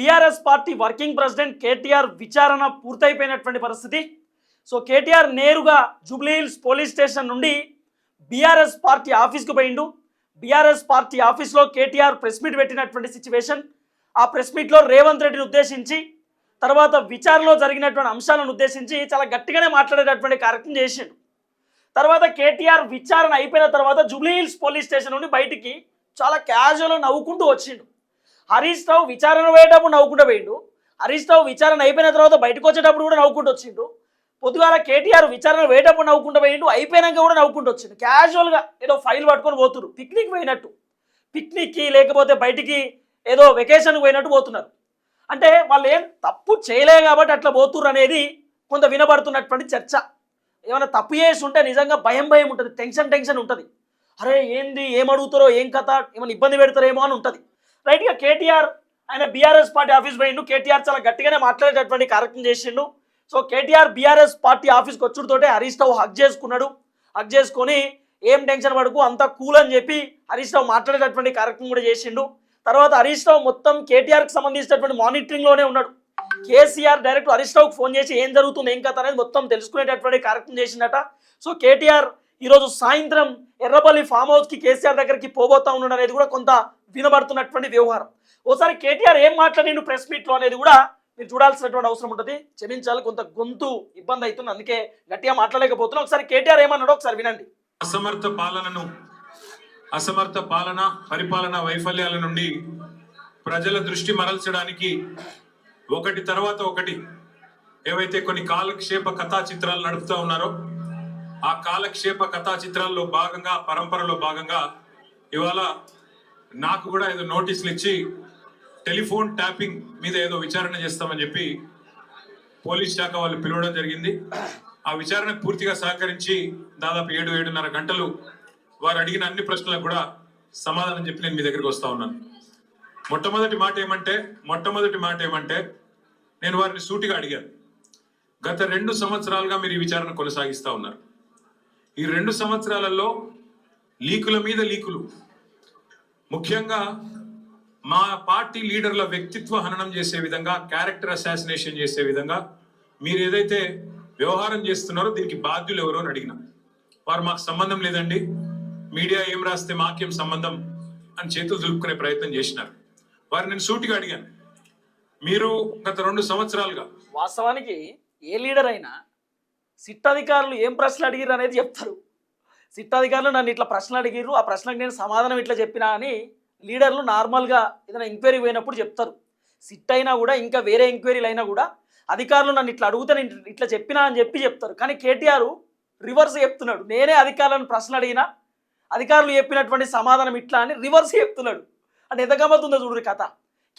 BRS party working president KTR విచారణ పూర్తయిపోయినటువంటి పరిస్థితి. సో కేటీఆర్ నేరుగా జూబ్లీహిల్స్ పోలీస్ స్టేషన్ నుండి బీఆర్ఎస్ పార్టీ ఆఫీస్కి పోయిండు. బీఆర్ఎస్ పార్టీ ఆఫీస్లో కేటీఆర్ ప్రెస్ మీట్ పెట్టినటువంటి సిచ్యువేషన్ ఆ ప్రెస్ మీట్లో రేవంత్ రెడ్డిని ఉద్దేశించి తర్వాత విచారణలో జరిగినటువంటి అంశాలను ఉద్దేశించి చాలా గట్టిగానే మాట్లాడేటటువంటి కార్యక్రమం చేసిండు. తర్వాత కేటీఆర్ విచారణ అయిపోయిన తర్వాత జూబ్లీహిల్స్ పోలీస్ స్టేషన్ నుండి బయటికి చాలా క్యాజువల్ నవ్వుకుంటూ వచ్చిండు. హరీష్ రావు విచారణ పోయేటప్పుడు నవ్వుకుంటూ పోయిండు. హరీష్ రావు విచారణ అయిపోయిన తర్వాత బయటకు వచ్చేటప్పుడు కూడా నవ్వుకుంటూ వచ్చిండు. పొద్దుగాల కేటీఆర్ విచారణ పోయేటప్పుడు నవ్వుకుంటూ పోయిండు. అయిపోయినాక కూడా నవ్వుకుంటూ వచ్చిండు. క్యాజువల్గా ఏదో ఫైల్ పట్టుకొని పోతురు పిక్నిక్ పోయినట్టు. పిక్నిక్కి లేకపోతే బయటికి ఏదో వెకేషన్కి పోయినట్టు పోతున్నారు. అంటే వాళ్ళు ఏం తప్పు చేయలే కాబట్టి అట్లా పోతుర్రు అనేది కొంత వినబడుతున్నటువంటి చర్చ. ఏమైనా తప్పు చేసి ఉంటే నిజంగా భయం భయం ఉంటుంది. టెన్షన్ టెన్షన్ ఉంటుంది. అరే ఏంది? ఏం అడుగుతారో ఏం కథ? ఏమైనా ఇబ్బంది పెడతారేమో అని ఉంటుంది. రైట్గా కేటీఆర్ ఆయన బీఆర్ఎస్ పార్టీ ఆఫీస్ పోయిండు. కేటీఆర్ చాలా గట్టిగానే మాట్లాడేటటువంటి కార్యక్రమం చేసిండు. సో కేటీఆర్ బీఆర్ఎస్ పార్టీ ఆఫీస్కి వచ్చుడుతోటే హరీష్ రావు హక్ చేసుకున్నాడు. హక్ చేసుకొని ఏం టెన్షన్ పడకు అంతా కూల్ అని చెప్పి హరీష్ రావు మాట్లాడేటటువంటి కార్యక్రమం కూడా చేసిండు. తర్వాత హరీష్ రావు మొత్తం కేటీఆర్కి సంబంధించినటువంటి మానిటరింగ్లోనే ఉన్నాడు. కేసీఆర్ డైరెక్ట్ హరీష్ రావుకి ఫోన్ చేసి ఏం జరుగుతుంది ఏం కథ అనేది మొత్తం తెలుసుకునేటటువంటి కార్యక్రమం చేసిందట సో కేటీఆర్ ఈరోజు సాయంత్రం ఎర్రపల్లి ఫామ్ హౌస్కి కేసీఆర్ దగ్గరికి పోబోతా ఉన్నాడు అనేది కూడా కొంత వినబడుతున్నటువంటి వ్యవహారం. ఓసారి కేటీఆర్ ఏం మాట్లాడిండు ప్రెస్ మీట్లో అనేది కూడా మీరు చూడాల్సినటువంటి అవసరం ఉంటుంది. క్షమించాలి కొంత గొంతు ఇబ్బంది అవుతుంది. అందుకే గట్టిగా మాట్లాడలేకపోతున్నా. ఒకసారి కేటీఆర్ ఏమన్నాడో ఒకసారి వినండి. అసమర్థ పాలనను అసమర్థ పాలన పరిపాలన వైఫల్యాల నుండి ప్రజల దృష్టి మరల్చడానికి ఒకటి తర్వాత ఒకటి ఏవైతే కొన్ని కాలక్షేప కథా చిత్రాలు నడుపుతా ఉన్నారో ఆ కాలక్షేప కథా చిత్రాల్లో భాగంగా పరంపరలో భాగంగా ఇవాళ నాకు కూడా ఏదో నోటీసులు ఇచ్చి టెలిఫోన్ ట్యాపింగ్ మీద ఏదో విచారణ చేస్తామని చెప్పి పోలీస్ శాఖ వాళ్ళు పిలవడం జరిగింది. ఆ విచారణ పూర్తిగా సహకరించి దాదాపు ఏడు ఏడున్నర గంటలు వారు అడిగిన అన్ని ప్రశ్నలకు కూడా సమాధానం చెప్పి నేను మీ దగ్గరికి వస్తా ఉన్నాను. మొట్టమొదటి మాట ఏమంటే మొట్టమొదటి మాట ఏమంటే నేను వారిని సూటిగా అడిగాను. గత రెండు సంవత్సరాలుగా మీరు ఈ విచారణ కొనసాగిస్తా ఉన్నారు. ఈ రెండు సంవత్సరాలలో లీకుల మీద లీకులు ముఖ్యంగా మా పార్టీ లీడర్ల వ్యక్తిత్వ హననం చేసే విధంగా క్యారెక్టర్ అసాసినేషన్ చేసే విధంగా మీరు ఏదైతే వ్యవహారం చేస్తున్నారో దీనికి బాధ్యులు ఎవరో అని అడిగిన. వారు మాకు సంబంధం లేదండి. మీడియా ఏం రాస్తే మాకేం సంబంధం అని చేతులు దులుపుకునే ప్రయత్నం చేసినారు. వారు నేను సూటిగా అడిగాను. మీరు గత రెండు సంవత్సరాలుగా వాస్తవానికి ఏ లీడర్ అయినా సిట్ అధికారులు ఏం ప్రశ్నలు అడిగారు అనేది చెప్తారు. సిట్ అధికారులు నన్ను ఇట్లా ప్రశ్నలు అడిగిర్రు. ఆ ప్రశ్నకు నేను సమాధానం ఇట్లా చెప్పినా అని లీడర్లు నార్మల్గా ఏదైనా ఎంక్వైరీ పోయినప్పుడు చెప్తారు. సిట్ అయినా కూడా ఇంకా వేరే ఎంక్వైరీలు అయినా కూడా అధికారులు నన్ను ఇట్లా అడిగితే నేను ఇట్లా చెప్పినా అని చెప్పి చెప్తారు. కానీ కేటీఆర్ రివర్స్ చెప్తున్నాడు. నేనే అధికారులను ప్రశ్నలు అడిగినా అధికారులు చెప్పినటువంటి సమాధానం ఇట్లా అని రివర్స్ చెప్తున్నాడు. అంటే ఎంత గమ్మతుందో చూడు కథ.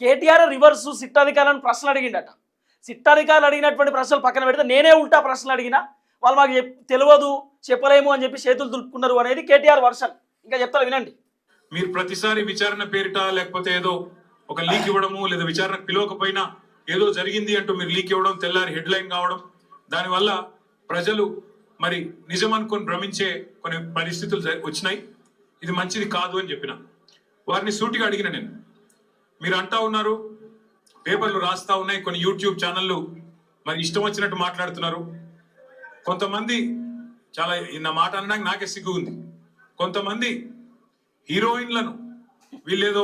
కేటీఆర్ రివర్స్ సిట్ అధికారులను ప్రశ్నలు అడిగిండట. సిట్ అధికారులు అడిగినటువంటి ప్రశ్నలు పక్కన పెడితే నేనే ఉల్టా ప్రశ్నలు అడిగినా వాళ్ళు మాకు తెలియదు చెప్పలేము అని చెప్పి చేతులు దులుపుకున్నారు అనేది కేటీఆర్ వర్షన్. ఇంకా చెప్తారు వినండి. మీరు ప్రతిసారి విచారణ పేరిట లేకపోతే ఏదో ఒక లీక్ ఇవ్వడము లేదా విచారణ పిలవకపోయినా ఏదో జరిగింది అంటూ మీరు లీక్ ఇవ్వడం తెల్లారి హెడ్ లైన్ కావడం దానివల్ల ప్రజలు మరి నిజం అనుకొని భ్రమించే కొన్ని పరిస్థితులు జ- వచ్చినాయి. ఇది మంచిది కాదు అని చెప్పిన. వారిని సూటిగా అడిగిన నేను. మీరు అంటా ఉన్నారు పేపర్లు రాస్తా ఉన్నాయి కొన్ని యూట్యూబ్ ఛానళ్ళు మరి ఇష్టం వచ్చినట్టు మాట్లాడుతున్నారు. కొంతమంది చాలా నా మాట అనడానికి నాకే సిగ్గు ఉంది కొంతమంది హీరోయిన్లను వీళ్ళేదో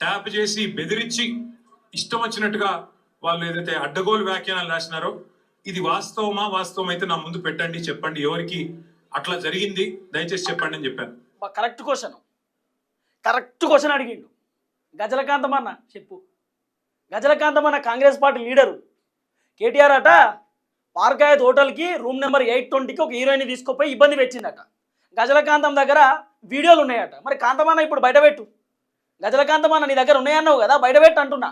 ట్యాప్ చేసి బెదిరించి ఇష్టం వచ్చినట్టుగా వాళ్ళు ఏదైతే అడ్డగోలు వ్యాఖ్యానాలు రాసినారో ఇది వాస్తవమా? వాస్తవం అయితే నా ముందు పెట్టండి చెప్పండి. ఎవరికి అట్లా జరిగింది? దయచేసి చెప్పండి అని చెప్పాను. Correct question. కరెక్ట్ క్వశ్చన్ అడిగిండు. గజలకాంతమన్న చెప్పు. గజలకాంతమన్న కాంగ్రెస్ పార్టీ లీడరు. కేటీఆర్ అట పార్కాయత్ హోటల్కి రూమ్ నెంబర్ ఎయిట్ ట్వంటీకి ఒక హీరోయిన్ తీసుకుపోయి ఇబ్బంది పెట్టిందట. గజలకాంతం దగ్గర వీడియోలు ఉన్నాయట. మరి కాంతమాన ఇప్పుడు బయటపెట్టు గజలకాంతమాన నీ దగ్గర ఉన్నాయన్నావు కదా బయటపెట్టు అంటున్నా.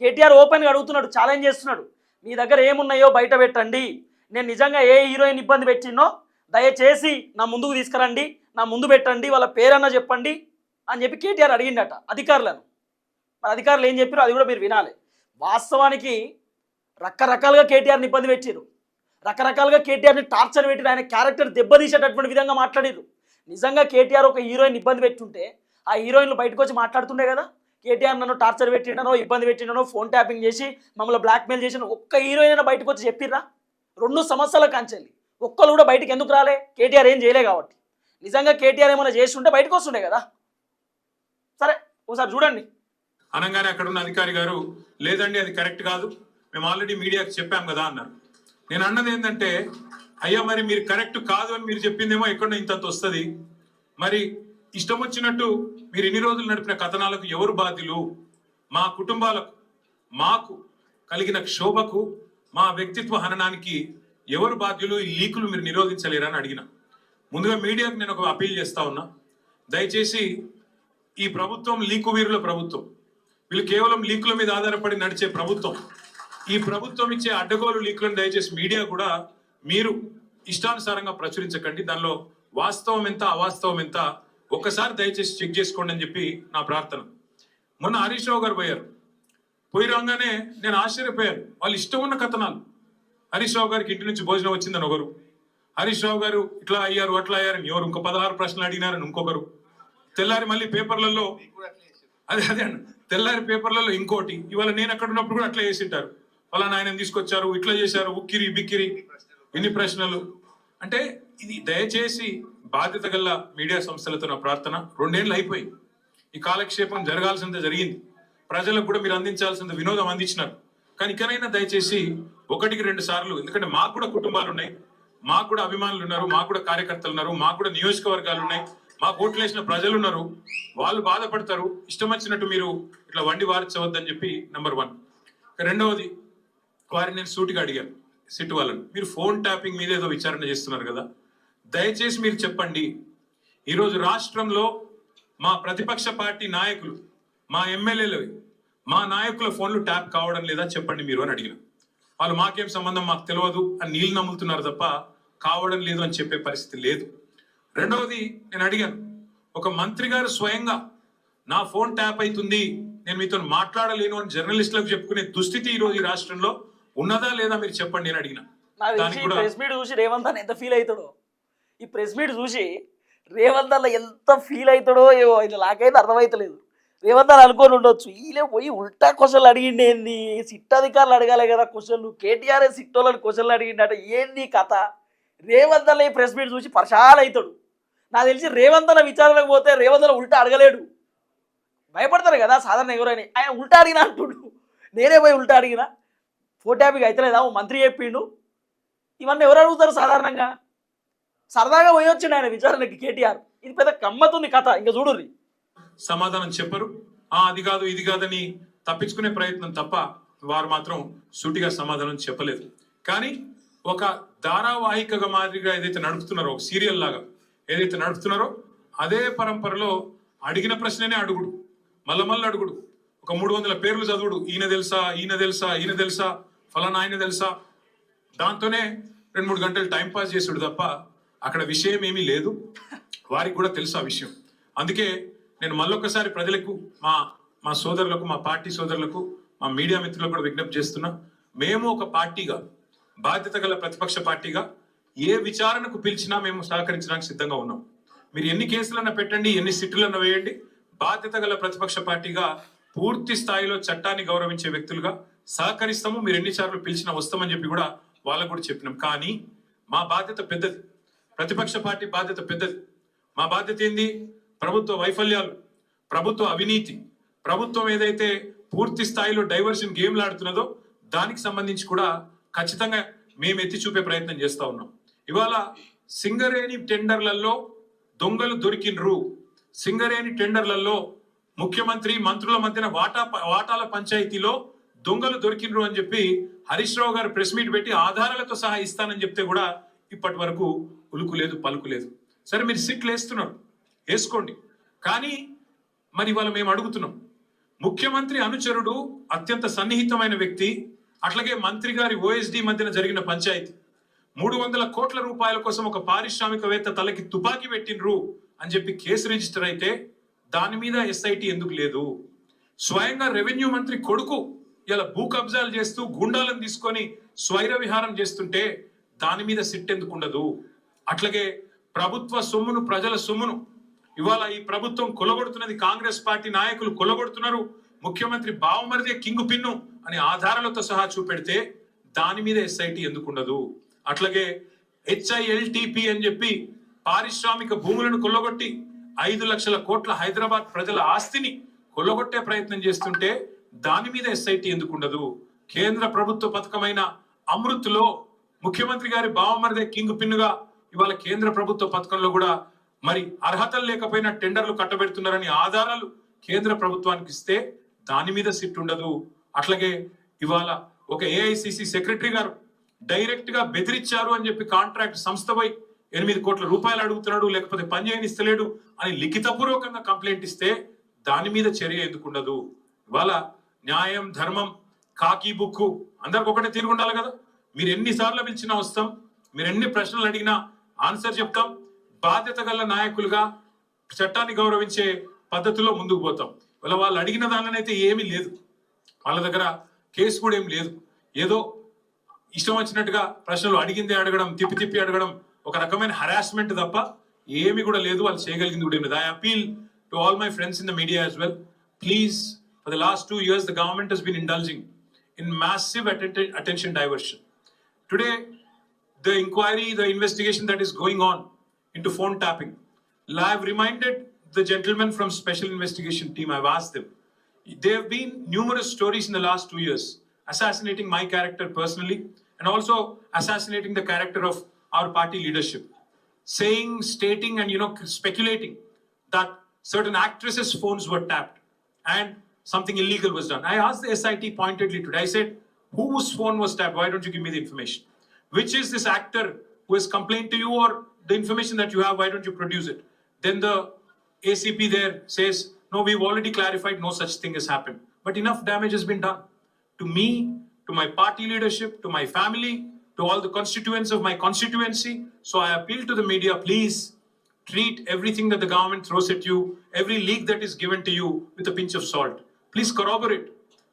కేటీఆర్ ఓపెన్గా అడుగుతున్నాడు ఛాలెంజ్ చేస్తున్నాడు. మీ దగ్గర ఏమున్నాయో బయట పెట్టండి. నేను నిజంగా ఏ హీరోయిన్ ఇబ్బంది పెట్టినో దయచేసి నా ముందుకు తీసుకురండి నా ముందు పెట్టండి వాళ్ళ పేరన్నా చెప్పండి అని చెప్పి కేటీఆర్ అడిగిండట అధికారులను. మరి అధికారులు ఏం చెప్పారో అది కూడా మీరు వినాలి. వాస్తవానికి రకరకాలుగా కేటీఆర్ని ఇబ్బంది పెట్టారు రకరకాలుగా కేటీఆర్ని టార్చర్ పెట్టి ఆయన క్యారెక్టర్ దెబ్బతీసేటటువంటి విధంగా మాట్లాడారు నిజంగా కేటీఆర్ ఒక హీరోయిన్ ఇబ్బంది పెట్టుంటే ఆ హీరోయిన్లు బయటకు వచ్చి మాట్లాడుతుండే కదా? కేటీఆర్ నన్ను టార్చర్ పెట్టిండనో ఇబ్బంది పెట్టిండనో ఫోన్ ట్యాపింగ్ చేసి మమ్మల్ని బ్లాక్మెయిల్ చేసిన ఒక్క హీరోయిన్ అయినా బయటకు వచ్చి చెప్పిర్రా? రెండు సంవత్సరాల కాంచెల్లి ఒక్కరు కూడా బయటికి ఎందుకు రాలే? కేటీఆర్ ఏం చేయలే కాబట్టి. నిజంగా కేటీఆర్ ఏమైనా చేసి ఉంటే బయటకు వస్తుండే కదా? సరే ఒకసారి చూడండి. అనగానే అక్కడ ఉన్న అధికారి గారు లేదండి అది కరెక్ట్ కాదు. మేము ఆల్రెడీ మీడియాకి చెప్పాం కదా అన్నారు. నేను అన్నది ఏంటంటే అయ్యా మరి మీరు కరెక్ట్ కాదు అని మీరు చెప్పిందేమో ఎక్కడో ఇంతంత వస్తుంది. మరి ఇష్టం వచ్చినట్టు మీరు ఇన్ని రోజులు నడిపిన కథనాలకు ఎవరు బాధ్యులు? మా కుటుంబాలకు మాకు కలిగిన క్షోభకు మా వ్యక్తిత్వ హననానికి ఎవరు బాధ్యులు? ఈ లీకులు మీరు నిరోధించలేరని అడిగిన. ముందుగా మీడియాకు నేను ఒక అపీల్ చేస్తా ఉన్నా. దయచేసి ఈ ప్రభుత్వం లీకు వీరుల ప్రభుత్వం. వీళ్ళు కేవలం లీకుల మీద ఆధారపడి నడిచే ప్రభుత్వం. ఈ ప్రభుత్వం ఇచ్చే అడ్డగోలు లీకులను దయచేసి మీడియా కూడా మీరు ఇష్టానుసారంగా ప్రచురించకండి. దానిలో వాస్తవం ఎంత అవాస్తవం ఎంత ఒక్కసారి దయచేసి చెక్ చేసుకోండి అని చెప్పి నా ప్రార్థన. మొన్న హరీష్ రావు గారు పోయారు. పోయి రాగానే నేను ఆశ్చర్యపోయాను. వాళ్ళు ఇష్టం ఉన్న కథనాలు. హరీష్ రావు గారికి ఇంటి నుంచి భోజనం వచ్చిందని ఒకరు. హరీష్ రావు గారు ఇట్లా అయ్యారు అట్లా అయ్యారని ఎవరు? ఇంకో పదహారు ప్రశ్నలు అడిగినారని ఇంకొకరు. తెల్లారి మళ్ళీ పేపర్లలో అదే అదే అండి తెల్లారి పేపర్లలో ఇంకోటి. ఇవాళ నేను అక్కడ ఉన్నప్పుడు కూడా అట్లా చేసింటారు. ఫలానా ఆయన తీసుకొచ్చారు? ఇట్లా చేశారు? ఉక్కిరి బిక్కిరి. ఇన్ని ప్రశ్నలు? అంటే ఇది దయచేసి బాధ్యత గల మీడియా సంస్థలతో నా ప్రార్థన. రెండేళ్ళు అయిపోయి. ఈ కాలక్షేపం జరగాల్సిందే జరిగింది. ప్రజలకు కూడా మీరు అందించాల్సింది వినోదం అందించినారు. కానీ ఇకనైనా దయచేసి ఒకటికి రెండు సార్లు ఎందుకంటే మాకు కూడా కుటుంబాలు ఉన్నాయి మాకు కూడా అభిమానులు ఉన్నారు మాకు కూడా కార్యకర్తలు ఉన్నారు మాకు కూడా నియోజకవర్గాలు ఉన్నాయి. మా ఓట్లు వేసిన ప్రజలు ఉన్నారు. వాళ్ళు బాధపడతారు. ఇష్టం వచ్చినట్టు మీరు ఇట్లా వండి వార్చవద్దని చెప్పి నెంబర్ వన్. రెండవది వారిని నేను సూటిగా అడిగాను సిట్ వాళ్ళని. మీరు ఫోన్ ట్యాపింగ్ మీద ఏదో విచారణ చేస్తున్నారు కదా దయచేసి మీరు చెప్పండి. ఈరోజు రాష్ట్రంలో మా ప్రతిపక్ష పార్టీ నాయకులు మా ఎమ్మెల్యేలు మా నాయకుల ఫోన్లు ట్యాప్ కావడం లేదా చెప్పండి మీరు అని అడిగిన. వాళ్ళు మాకేం సంబంధం మాకు తెలియదు అని నీళ్ళు నమ్ముతున్నారు తప్ప కావడం లేదు అని చెప్పే పరిస్థితి లేదు. రెండవది నేను అడిగాను ఒక మంత్రి గారు స్వయంగా నా ఫోన్ ట్యాప్ అవుతుంది నేను మీతో మాట్లాడలేను అని జర్నలిస్టులకు చెప్పుకునే దుస్థితి ఈరోజు ఈ రాష్ట్రంలో ఉన్నదా లేదా మీరు చెప్పండి అని అడిగిన. ప్రెస్ మీట్ చూసి రేవంత్ అన్న ఎంత ఫీల్ అవుతాడో. ఈ ప్రెస్ మీట్ చూసి రేవంత్ అన్న ఎంత ఫీల్ అవుతాడో ఏవో ఇది నాకైతే అర్థమవుతలేదు రేవంత్ అన్న అనుకొని ఉండొచ్చు. ఈలే పోయి ఉల్టా క్వశ్చన్లు అడిగిండి ఏంది? సిట్ అధికారులు అడగాలి కదా క్వశ్చన్లు. కేటీఆర్ సిట్టోళ్ళని క్వశ్చన్లు అడిగిండట. ఏంది కథ? రేవంత్ అన్న ఈ ప్రెస్ మీట్ చూసి పర్షాలు అవుతాడు. నాకు తెలిసి రేవంత్ అన్న విచారణకు పోతే రేవంత్ అన్న ఉల్టా అడగలేడు. భయపడతారు కదా సాధారణ ఎవరైనా. ఆయన ఉల్టా అడిగినా అంటుడు. నేనే పోయి ఉల్టా అడిగినా. ఫోటాపిక్ అవుతలేదా ఓ మంత్రి చెప్పిండు. ఇవన్నీ ఎవరు అడుగుతారు సాధారణంగా? సరదాగా పోయొచ్చిండు ఆయన విచారణకి కేటీఆర్. ఇది పెద్ద కమ్మతుంది కథ ఇంకా చూడుర్రి. సమాధానం చెప్పరు. ఆ అది కాదు ఇది కాదని తప్పించుకునే ప్రయత్నం తప్ప వారు మాత్రం సూటిగా సమాధానం చెప్పలేదు. కానీ ఒక ధారావాహికగా మాదిరిగా ఏదైతే నడుపుతున్నారో ఒక సీరియల్ లాగా ఏదైతే నడుపుతున్నారో అదే పరంపరలో అడిగిన ప్రశ్ననే అడుగుడు. మళ్ళ మళ్ళీ అడుగుడు. ఒక మూడు వందల పేర్లు చదువుడు. ఈయన తెలుసా? ఈయన తెలుసా? ఈయన తెలుసా? ఫలానా ఆయన తెలుసా? దాంతోనే రెండు మూడు గంటలు టైం పాస్ చేసుడు తప్ప అక్కడ విషయం ఏమీ లేదు. వారికి కూడా తెలుసు ఆ విషయం. అందుకే నేను మళ్ళొక్కసారి ప్రజలకు మా మా సోదరులకు మా పార్టీ సోదరులకు మా మీడియా మిత్రులకు కూడా విజ్ఞప్తి చేస్తున్నా మేము ఒక పార్టీగా బాధ్యత గల ప్రతిపక్ష పార్టీగా ఏ విచారణకు పిలిచినా మేము సహకరించడానికి సిద్ధంగా ఉన్నాం. మీరు ఎన్ని కేసులన్నా పెట్టండి ఎన్ని సిట్టులన్నా వేయండి. బాధ్యత గల ప్రతిపక్ష పార్టీగా పూర్తి స్థాయిలో చట్టాన్ని గౌరవించే వ్యక్తులుగా సహకరిస్తాము మీరు ఎన్నిసార్లు పిలిచినా వస్తామని చెప్పి కూడా వాళ్ళకు కూడా చెప్పినాం. కానీ మా బాధ్యత పెద్దది. ప్రతిపక్ష పార్టీ బాధ్యత పెద్దది. మా బాధ్యత ఏంది? ప్రభుత్వ వైఫల్యాలు ప్రభుత్వ అవినీతి. ప్రభుత్వం ఏదైతే పూర్తి స్థాయిలో డైవర్షన్ గేమ్లు ఆడుతున్నదో దానికి సంబంధించి కూడా ఖచ్చితంగా మేము ఎత్తి చూపే ప్రయత్నం చేస్తూ ఉన్నాం. ఇవాళ సింగరేణి టెండర్లలో దొంగలు దొరికినరు సింగరేణి టెండర్లలో ముఖ్యమంత్రి మంత్రుల మధ్యన వాటా వాటాల పంచాయతీలో దొంగలు దొరికినరు అని చెప్పి హరీష్ రావు గారు ప్రెస్ మీట్ పెట్టి ఆధారాలతో సహా ఇస్తానని చెప్తే కూడా ఇప్పటి వరకు ఉలుకు లేదు పలుకు లేదు. సరే మీరు సిట్లు వేస్తున్నారు. వేసుకోండి. కానీ మరి ఇవాళ మేము అడుగుతున్నాం. ముఖ్యమంత్రి అనుచరుడు అత్యంత సన్నిహితమైన వ్యక్తి అట్లాగే మంత్రి గారి ఓఎస్డి మధ్యన జరిగిన పంచాయతీ. మూడు వందల కోట్ల రూపాయల కోసం ఒక పారిశ్రామికవేత్త తలకి తుపాకీ పెట్టినరు అని చెప్పి కేసు రిజిస్టర్ అయితే దాని మీద ఎస్ఐటి ఎందుకు లేదు? స్వయంగా రెవెన్యూ మంత్రి కొడుకు ఇలా భూ కబ్జాలు చేస్తూ గుండాలను తీసుకొని స్వైర విహారం చేస్తుంటే దాని మీద సిట్ ఎందుకు ఉండదు. అట్లాగే ప్రభుత్వ సొమ్మును ప్రజల సొమ్మును ఇవాళ ఈ ప్రభుత్వం కొలగొడుతున్నది కాంగ్రెస్ పార్టీ నాయకులు కొలగొడుతున్నారు. ముఖ్యమంత్రి బావమరిదే కింగ్ పిన్ను అని ఆధారాలతో సహా చూపెడితే దాని మీద ఎస్ఐటి ఎందుకు ఉండదు. అట్లాగే హెచ్ఐఎల్టిపి అని చెప్పి పారిశ్రామిక భూములను కొల్లగొట్టి ఐదు లక్షల కోట్ల హైదరాబాద్ ప్రజల ఆస్తిని కొల్లగొట్టే ప్రయత్నం చేస్తుంటే దాని మీద ఎస్ఐటి ఎందుకు ఉండదు? కేంద్ర ప్రభుత్వ పథకమైన అమృత్లో ముఖ్యమంత్రి గారి బావమరిదే కింగ్ పిన్నుగా ఇవాళ కేంద్ర ప్రభుత్వ పథకంలో కూడా మరి అర్హతలు లేకపోయినా టెండర్లు కట్టబెడుతున్నారని ఆధారాలు కేంద్ర ప్రభుత్వానికి ఇస్తే దాని మీద సిట్ ఉండదు. అట్లాగే ఇవాళ ఒక ఏఐసిసి సెక్రటరీ గారు డైరెక్ట్గా బెదిరించారు అని చెప్పి కాంట్రాక్ట్ సంస్థపై ఎనిమిది కోట్ల రూపాయలు అడుగుతున్నాడు లేకపోతే పని చేయనిస్తలేడు అని లిఖితపూర్వకంగా కంప్లైంట్ ఇస్తే దాని మీద చర్య ఎందుకు ఉండదు? ఇవాళ న్యాయం ధర్మం కాకి బుక్కు అందరికి ఒకటే తీరు ఉండాలి కదా. మీరు ఎన్నిసార్లు పిలిచినా వస్తాం మీరు ఎన్ని ప్రశ్నలు అడిగినా ఆన్సర్ చెప్తాం బాధ్యత గల నాయకులుగా చట్టాన్ని గౌరవించే పద్ధతిలో ముందుకు పోతాం. వాళ్ళ వాళ్ళు అడిగిన దానిలోనైతే ఏమీ లేదు. వాళ్ళ దగ్గర కేసు కూడా ఏం లేదు. ఏదో ఇష్టం వచ్చినట్టుగా ప్రశ్నలు అడిగిందే అడగడం తిప్పి తిప్పి అడగడం ఒక రకమైన హరాస్మెంట్ తప్ప ఏమి కూడా లేదు. వాళ్ళు చేయగలిగింది కూడా ఏమి I appeal to all my friends in the media as well please for the last two years, the government has been indulging in massive att- attention diversion. Today, the inquiry, the investigation that is going on into phone tapping, I've reminded the gentlemen from Special Investigation Team, I've asked them, there have been numerous stories in the last two years assassinating my character personally and also assassinating the character of our party leadership saying stating and you know speculating that certain actresses phones were tapped and something illegal was done. I asked the SIT pointedly today. I said, whose phone was tapped? Why don't you give me the information? Which is this actor who has complained to you or the information that you have? Why don't you produce it? Then the ACP there says, no, we've already clarified no such thing has happened. But enough damage has been done to me, to my party leadership, to my family, to all the constituents of my constituency. So I appeal to the media, please treat everything that the government throws at you, every leak that is given to you with a pinch of salt. Please corroborate,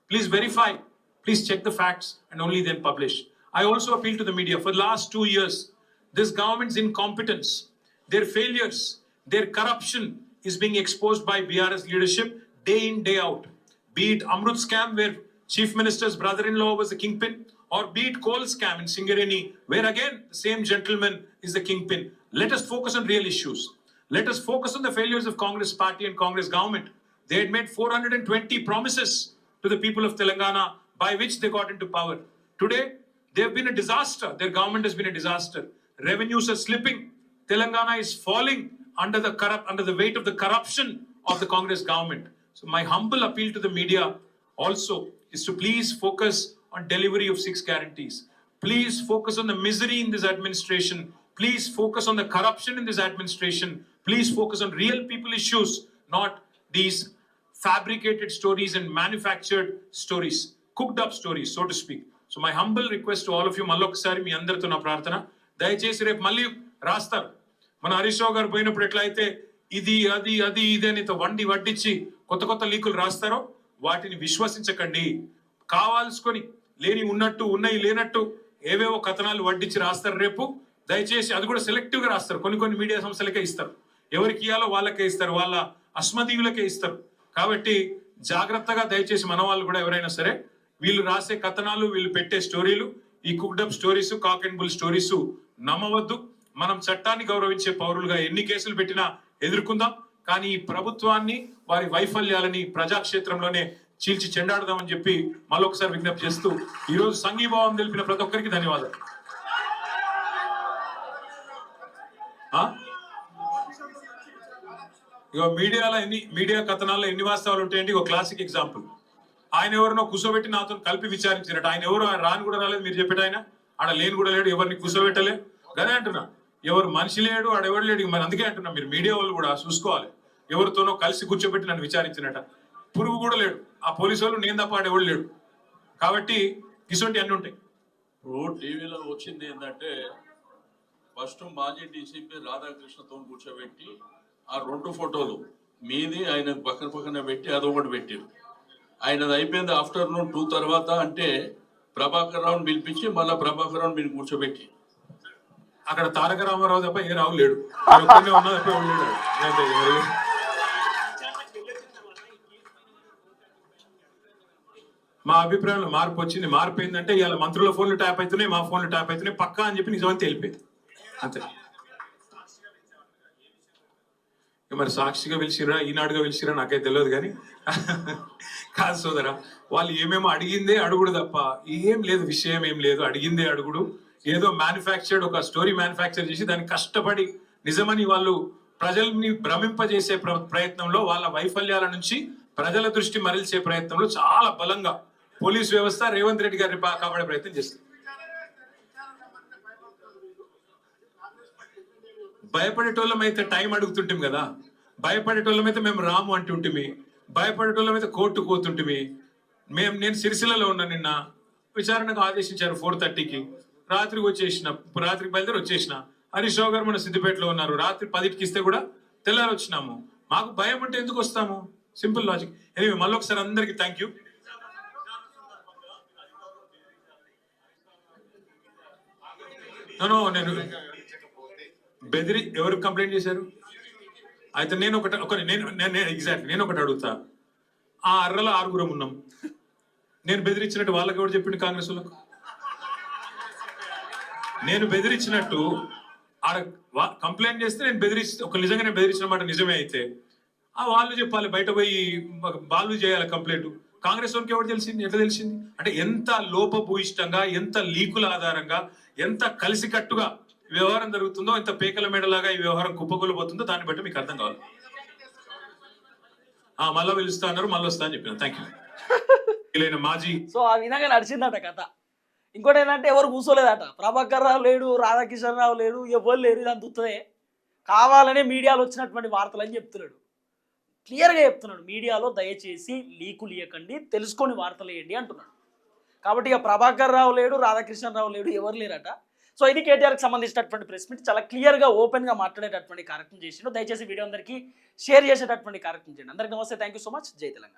please verify, please check the facts and only then publish. I also appeal to the media for the last two years, this government's incompetence, their failures, their corruption is being exposed by BRS leadership day in, day out. Be it Amrut scam where chief minister's brother-in-law was the kingpin, or be it coal scam in Singareni, where again the same gentleman is the kingpin. Let us focus on real issues. Let us focus on the failures of Congress party and Congress government. They had made 420 promises to the people of Telangana by which they got into power. Today, they have been a disaster. Their government has been a disaster. Revenues are slipping. Telangana is falling under the corrupt under the weight of the corruption of the Congress government. So my humble appeal to the media also is to please focus on delivery of six guarantees. Please focus on the misery in this administration. Please focus on the corruption in this administration. Please focus on real people issues, not these fabricated stories and manufactured stories, cooked up stories, so to speak. So my humble request to of you మళ్ళీ మళ్ళొకసారి మీ అందరితో నా ప్రార్థన. దయచేసి రేపు మళ్ళీ రాస్తారు. మన హరీష్ రావు గారు పోయినప్పుడు ఎట్లయితే ఇది అది అది ఇది అని వండి వడ్డించి కొత్త కొత్త లీకులు రాస్తారో వాటిని విశ్వసించకండి. కావాల్సుకొని లేని ఉన్నట్టు ఉన్నాయి లేనట్టు ఏవేవో కథనాలు వడ్డించి రాస్తారు రేపు. దయచేసి అది కూడా సెలెక్టివ్గా రాస్తారు. కొన్ని కొన్ని మీడియా సంస్థలకే ఇస్తారు. ఎవరికి ఇవ్వాలో వాళ్ళకే ఇస్తారు. వాళ్ళ అస్మదీయులకే ఇస్తారు. కాబట్టి జాగ్రత్తగా దయచేసి మన వాళ్ళు కూడా ఎవరైనా సరే వీళ్ళు రాసే కథనాలు వీళ్ళు పెట్టే స్టోరీలు ఈ cooked up stories cock and bull stories నమ్మవద్దు. మనం చట్టాన్ని గౌరవించే పౌరులుగా ఎన్ని కేసులు పెట్టినా ఎదుర్కొందాం. కానీ ఈ ప్రభుత్వాన్ని వారి వైఫల్యాలని ప్రజాక్షేత్రంలోనే చీల్చి చెండాడదామని చెప్పి మళ్ళొకసారి విజ్ఞప్తి చేస్తూ ఈరోజు సంఘీభావం తెలిపిన ప్రతి ఒక్కరికి ధన్యవాదాలు. ఇగో మీడియాలో ఎన్ని మీడియా కథనాల్లో ఎన్ని వాస్తవాలు ఉంటాయండి ఒక క్లాసిక్ ఎగ్జాంపుల్ ఆయన ఎవరినో కూర్చోబెట్టి నాతో కలిపి విచారించినట్టు. ఆయన ఎవరు? ఆయన రాని కూడా రాలేదు. మీరు చెప్పేట ఆయన? ఆడ లేని కూడా లేడు. ఎవరిని కూర్చోబెట్టలే గదే అంటున్నా. ఎవరు మనిషి లేడు ఆడ ఎవరు లేడు. మరి అందుకే అంటున్నా మీరు. మీడియా వాళ్ళు కూడా చూసుకోవాలి. ఎవరితోనో కలిసి కూర్చోబెట్టి నన్ను విచారించినట్ట పురుగు కూడా లేడు. ఆ పోలీసు వాళ్ళు నేను తప్ప ఆడ ఎవడు లేడు. కాబట్టి ఇటువంటి అన్ని ఉంటాయి. ఇప్పుడు టీవీలో వచ్చింది ఏంటంటే ఫస్ట్ మాజీ డీసీపీ రాధాకృష్ణతో కూర్చోబెట్టి ఆ రెండు ఫోటోలు మీది ఆయన పక్కన పక్కన పెట్టి అదొకటి పెట్టారు. ఆయనది అయిపోయింది ఆఫ్టర్నూన్ టూ తర్వాత అంటే ప్రభాకర్ రావుని పిలిపించి మళ్ళీ ప్రభాకర్ రావుని మీరు కూర్చోబెట్టి. అక్కడ తారక రామారావు తప్ప ఏ రావు లేడు. ఉన్నా తప్ప లేడు. మా అభిప్రాయంలో మార్పు వచ్చింది. మార్పు ఏంటంటే ఇవాళ మంత్రుల ఫోన్లు ట్యాప్ అవుతున్నాయి మా ఫోన్లు ట్యాప్ అవుతున్నాయి పక్కా అని చెప్పి నిజమని తెలిపేది అంతే. మరి సాక్షిగా పిలిచిరా ఈనాడుగా పిలిచిరా నాకైతే తెలియదు కానీ. కాదు సోదరా వాళ్ళు ఏమేమో అడిగిందే అడుగుడు తప్ప ఏం లేదు విషయం ఏం లేదు. అడిగిందే అడుగుడు. ఏదో మ్యానుఫ్యాక్చర్డ్ ఒక స్టోరీ మ్యానుఫ్యాక్చర్ చేసి దాన్ని కష్టపడి నిజమని వాళ్ళు ప్రజల్ని భ్రమింపజేసే ప్ర- ప్రయత్నంలో వాళ్ళ వైఫల్యాల నుంచి ప్రజల దృష్టి మరల్చే ప్రయత్నంలో చాలా బలంగా పోలీస్ వ్యవస్థ రేవంత్ రెడ్డి గారిని బాగా కాపాడే ప్రయత్నం చేస్తుంది. భయపడేటోళ్ళం అయితే టైం అడుగుతుంటాం కదా. భయపడేటోళ్ళం అయితే మేము రాము అంటుంటిమి. భయపడేటోళ్ళం అయితే కోర్టు కోతుంటిమి మేము నేను సిరిసిల్లలో ఉన్నా నిన్న విచారణకు ఆదేశించారు ఫోర్ థర్టీకి. రాత్రికి వచ్చేసిన రాత్రికి బయలుదేరి వచ్చేసిన. హరీష్ రావు గారు మన సిద్దిపేటలో ఉన్నారు. రాత్రి పదిటికి ఇస్తే కూడా తెల్లారి వచ్చినాము. మాకు భయం ఉంటే ఎందుకు వస్తాము? సింపుల్ లాజిక్ ఎనివే మళ్ళీ ఒకసారి అందరికి థ్యాంక్ యూ నేను బెదిరి ఎవరు కంప్లైంట్ చేశారు? అయితే నేను ఒకటి ఒక నేను నేను ఎగ్జాక్ట్ నేను ఒకటి అడుగుతా. ఆ అర్రలో ఆరుగురం ఉన్నాం. నేను బెదిరించినట్టు వాళ్ళకి ఎవరు చెప్పిండు కాంగ్రెస్ వాళ్ళకు? నేను బెదిరించినట్టు ఆడ కంప్లైంట్ చేస్తే నేను బెదిరించి ఒక నిజంగా నేను బెదిరించిన మాట నిజమే అయితే ఆ వాళ్ళు చెప్పాలి బయట పోయి వాళ్ళు చేయాలి కంప్లైంట్. కాంగ్రెస్ వాళ్ళకి ఎవరు తెలిసింది? ఎట్లా తెలిసింది? అంటే ఎంత లోపభూయిష్టంగా ఎంత లీకుల ఆధారంగా ఎంత కలిసికట్టుగా వ్యవహారం జరుగుతుందో ఎంత పేకల మేడలాగా ఈ వ్యవహారం కుప్పకూలిపోతుందో దాన్ని బట్టి మీకు అర్థం కావాలి. ఆ మళ్ళా పిలుస్తా అన్నారు మళ్ళీ వస్తా అని చెప్పిన థ్యాంక్ యూ మాజీ సో ఆ విధంగా నడిచిందట కథ. ఇంకోటి ఏంటంటే ఎవరు కూర్చోలేదట. ప్రభాకర్ రావు లేడు రాధాకిషన్ రావు లేడు ఎవరు లేరు ఇదంతా ఉత్తదే. కావాలనే మీడియాలో వచ్చినటువంటి వార్తలు అని చెప్తున్నాడు. క్లియర్గా చెప్తున్నాడు. మీడియాలో దయచేసి లీకులు ఇవ్వకండి తెలుసుకొని వార్తలు వేయండి అంటున్నాడు. కాబట్టి ఇక ప్రభాకర్ రావు లేడు రాధాకృష్ణ రావు లేడు ఎవరు లేరట? సో ఇది కేటీఆర్కి సంబంధించినటువంటి ప్రెస్ మీట్ చాలా క్లియర్గా ఓపెన్గా మాట్లాడేటటువంటి కార్యక్రమం చేసిండు. దయచేసి వీడియో అందరికీ షేర్ చేసేటటువంటి కార్యక్రమం చేయండి. అందరికీ నమస్తే. థ్యాంక్ యూ సో మచ్ జై తెలంగాణ.